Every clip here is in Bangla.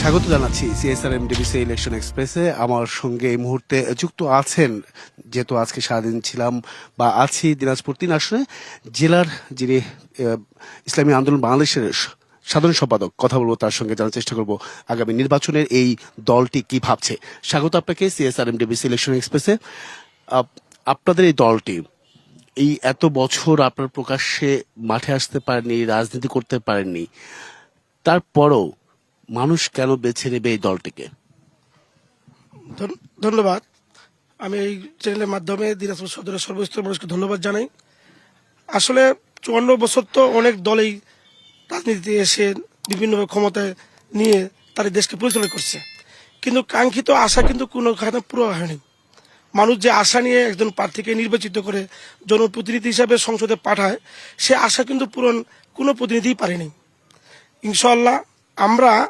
স্বাগত জানাচ্ছি সিএসআর এমডিবিসি ইলেকশন এক্সপ্রেসে আমার সঙ্গে এই মুহূর্তে যুক্ত আছেন, যেহেতু আজকে সারাদিন ছিলাম বা আছি দিনাজপুর তিন আসনে, জেলার যিনি ইসলামী আন্দোলন বাংলাদেশের সাধারণ সম্পাদক, কথা বলব তার সঙ্গে জানার চেষ্টা করব আগামী নির্বাচনের এই দলটি কি ভাবছে। স্বাগত আপনাকে সিএসআর এমডিবিসি ইলেকশন এক্সপ্রেসে আপ- আপনাদের এই দলটি, এই এত বছর আপনার প্রকাশ্যে মাঠে আসতে পারেননি, রাজনীতি করতে পারেননি, তারপরও মানুষ কেন বেছে নেবে এই দলটিকে? ধন- ধন্যবাদ। আমি এই চ্যানেলের মাধ্যমে দিনাজপুর সদরের সর্বস্তর মানুষকে ধন্যবাদ জানাই। আসলে চুয়ান্ন বছর তো অনেক দলেই রাজনীতিতে এসে বিভিন্নভাবে ক্ষমতায় নিয়ে এই দেশকে পরিচালনা করছে। কিন্তু কাঙ্ক্ষিত আশা কিন্তু কোনো খাতে পুরো হয়নি। মানুষ যে আশা নিয়ে একজন প্রার্থীকে নির্বাচিত করে জনপ্রতিনিধি হিসাবে সংসদে পাঠায়, সে আশা কিন্তু পূরণ কোনো প্রতিনিধিই পারেনি। ইনশাল্লাহ আমরা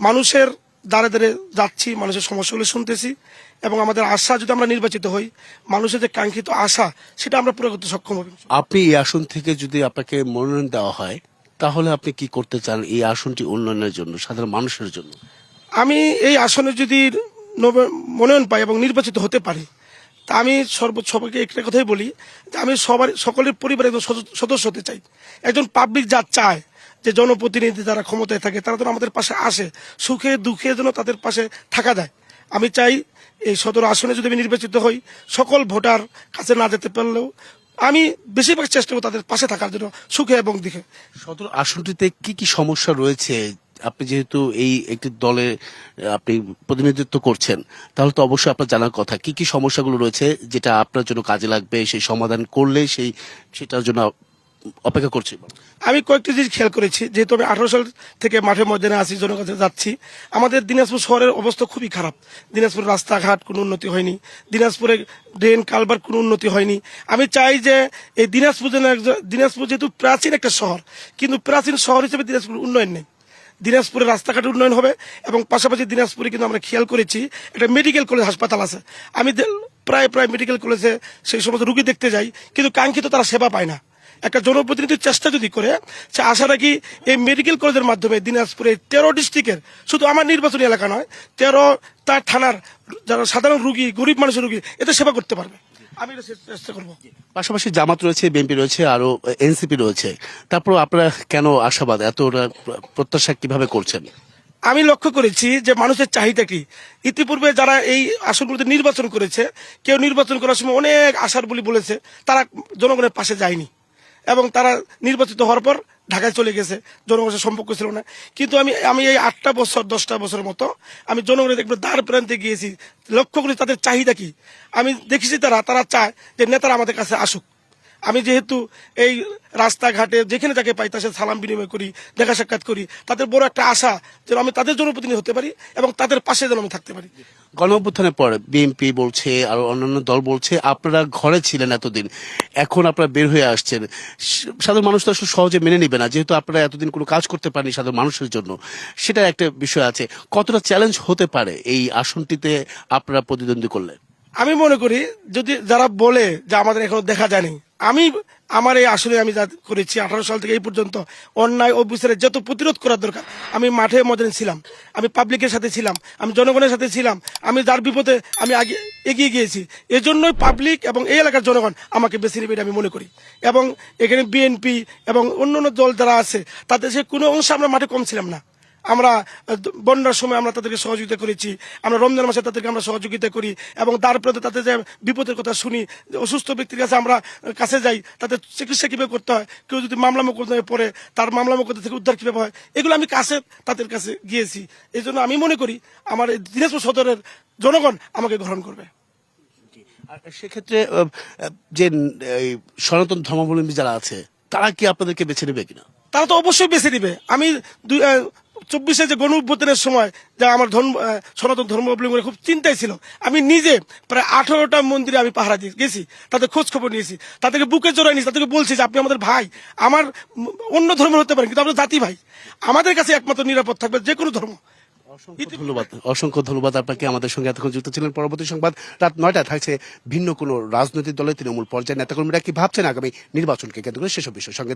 মানুষের দ্বারে দ্বারে যাচ্ছি মানুষের সমস্যাগুলো শুনতেছি এবং আমাদের আশা যদি আমরা নির্বাচিত হই মানুষের যে কাঙ্ক্ষিত আশা সেটা আমরা পুরো করতে সক্ষম হব আপনি এই আসন থেকে যদি আপনাকে মনোনয়ন দেওয়া হয় তাহলে আপনি কি করতে চান এই আসনটি উন্নয়নের জন্য সাধারণ মানুষের জন্য? আমি এই আসনে যদি মনোনয়ন পাই এবং নির্বাচিত হতে পারি তা আমি সর্ব সবাইকে একটা কথাই বলি যে আমি সবার সকলের পরিবারের একজন সদস্য হতে চাই। একজন পাবলিক যা চায় যে জনপ্রতিনিধি যারা ক্ষমতায় থাকে, তারা যেন আমাদের পাশে আসে। সুখে দুঃখে যেন তাদের পাশে থাকা যায়। আমি চাই এই সদর আসনে যদি আমি নির্বাচিত হই, সকল ভোটার কাছে না যেতে পারলেও আমি বেশিরভাগ চেষ্টা করব তাদের পাশে থাকার জন্য, সুখে এবং দিকে সদর আসনটিতে কি কি সমস্যা রয়েছে? আপনি যেহেতু এই একটি দলে আপনি প্রতিনিধিত্ব করছেন, তাহলে তো অবশ্যই আপনার জানার কথা। কি কি সমস্যাগুলো রয়েছে যেটা আপনার জন্য কাজে লাগবে, সেই সমাধান করলে সেই, সেটার জন্য অপেক্ষা করছি। আমি কয়েকটি জিনিস খেয়াল করেছি, যেহেতু আমি আঠারো সাল থেকে মাঠে ময়দানে আছি জনকাছে যাচ্ছি। আমাদের দিনাজপুর শহরের অবস্থা খুবই খারাপ। দিনাজপুর রাস্তাঘাট কোনো উন্নতি হয়নি, দিনাজপুরে ড্রেন কালবার কোনো উন্নতি হয়নি। আমি চাই যে এই দিনাজপুর দিনাজপুর যেহেতু প্রাচীন একটা শহর, কিন্তু প্রাচীন শহর হিসেবে দিনাজপুর উন্নয়ন নেই। দিনাজপুরের রাস্তাঘাট উন্নয়ন হবে এবং পাশাপাশি দিনাজপুরে কিন্তু আমরা খেয়াল করেছি, একটা মেডিকেল কলেজ হাসপাতাল আছে। আমি প্রায় প্রায় মেডিকেল কলেজে সেই সমস্ত রুগী দেখতে যাই, কিন্তু কাঙ্ক্ষিত তারা সেবা পায় না। একটা জনপ্রতিনিধির চেষ্টা যদি করে সে আশা রাখি এই মেডিকেল কলেজের মাধ্যমে দিনাজপুরে তেরো ডিস্ট্রিক্টের শুধু আমার নির্বাচনী এলাকা নয় তেরো তার থানার যারা সাধারণ রুগী গরিব মানুষের রুগী এতে সেবা করতে পারবে। আমি চেষ্টা করব। পাশাপাশি জামাত রয়েছে বিএনপি রয়েছে আরও এনসিপি রয়েছে। তারপর আপনারা কেন আশাবাদ? এত প্রত্যাশা কীভাবে করছেন? আমি লক্ষ্য করেছি যে মানুষের চাহিদা কি। ইতিপূর্বে যারা এই আসনগুলোতে নির্বাচন করেছে কেউ নির্বাচন করার সময় অনেক আশার বলি বলেছে তারা জনগণের পাশে যায়নি। এবং তারা নির্বাচিত হওয়ার পর ঢাকায় চলে গেছে। জনগণের সম্পর্ক ছিল না। কিন্তু আমি আমি এই আটটা বছর, দশটা বছরের মতো আমি জনগণের একটু দ্বার প্রান্তে গিয়েছি। লক্ষ্য করি তাদের চাহিদা কি? আমি দেখেছি তারা তারা চায় যে নেতারা আমাদের কাছে আসুক। আমি যেহেতু এই রাস্তাঘাটে যেখানে যাকে পাই তার সাথে সালাম বিনিময় করি দেখা সাক্ষাৎ করি তাদের বড় একটা আশা যেন আমি তাদের জনপ্রতিনিধি হতে পারি এবং তাদের পাশে যেন আমি থাকতে পারি। গণঅভ্যুত্থানের পর বিএনপি বলছে আর অন্যান্য দল বলছে আপনারা ঘরে ছিলেন এতদিন এখন আপনারা বের হয়ে আসছেন। সাধারণ মানুষ তো আসলে সহজে মেনে নিবে না যেহেতু আপনারা এতদিন কোনো কাজ করতে পারেনি সাধারণ মানুষের জন্য। সেটা একটা বিষয় আছে। কতটা চ্যালেঞ্জ হতে পারে এই আসনটিতে আপনারা প্রতিদ্বন্দ্বী করলে? আমি মনে করি যদি যারা বলে যে আমাদের এখনও দেখা যায়নি আমি, আমার এই আসলে আমি যা করেছি, আঠারো সাল থেকে এই পর্যন্ত অন্যায় অফিসারের যত প্রতিরোধ করার দরকার, আমি মাঠে ময়দানে ছিলাম, আমি পাবলিকের সাথে ছিলাম, আমি জনগণের সাথে ছিলাম, আমি যার বিপদে আমি আগে এগিয়ে গিয়েছি, এজন্যই পাবলিক এবং এই এলাকার জনগণ আমাকে বেছে নেবে আমি মনে করি। এবং এখানে বিএনপি এবং অন্যান্য দল যারা আছে, তাদের সে কোনো অংশে আমরা মাঠে কম ছিলাম না। আমরা বন্যার সময় আমরা তাদেরকে সহযোগিতা করেছি। আমরা রমজান মাসে তাদেরকে আমরা সহযোগিতা করি এবং তারপরে তাদের যে বিপদের কথা শুনি অসুস্থ ব্যক্তির কাছে আমরা কাছে যাই তাদের চিকিৎসা কীভাবে করতে হয় কেউ যদি মামলা মোকদ্দমায় পড়ে তার মামলা মোকদ্দমা থেকে উদ্ধার কীভাবে হয় এগুলো আমি কাছে তাদের কাছে গিয়েছি। এই জন্য আমি মনে করি আমার এই দিনাজপুর সদরের জনগণ আমাকে গ্রহণ করবে। আর সেক্ষেত্রে যে সনাতন ধর্মাবলম্বী যারা আছে তারা কি আপনাদেরকে বেছে নেবে কিনা? তারা তো অবশ্যই বেছে দিবে আমি দুই চব্বিশে যে গণ উদ্বোধনের সময় যা আমার ধর্ম সনাতন ধর্ম অবলম্বনে খুব চিন্তায় ছিল, আমি নিজে প্রায় আঠারোটা মন্দিরে আমি পাহারা দিয়ে গেছি তাদের খোঁজ খবর নিয়েছি, তাদেরকে বুকে জড়াই নিয়েছি, তাদেরকে বলছি যে আপনি আমাদের ভাই, আমার অন্য ধর্মের হতে পারেন, কিন্তু আমরা জাতি ভাই, আমাদের কাছে একমাত্র নিরাপদ থাকবে যে কোনো ধর্ম। ধন্যবাদ, অসংখ্য ধন্যবাদ আপনাকে, আমাদের সঙ্গে এতক্ষণ যুক্ত ছিলেন। পরবর্তী সংবাদ রাত নয়টায় থাকছে ভিন্ন কোনো রাজনৈতিক দলের তৃণমূল পর্যায়ের নেতাকর্মীরা কি ভাবছেন আগামী নির্বাচনকে কেন্দ্র করে? সেসব বিষয় সঙ্গে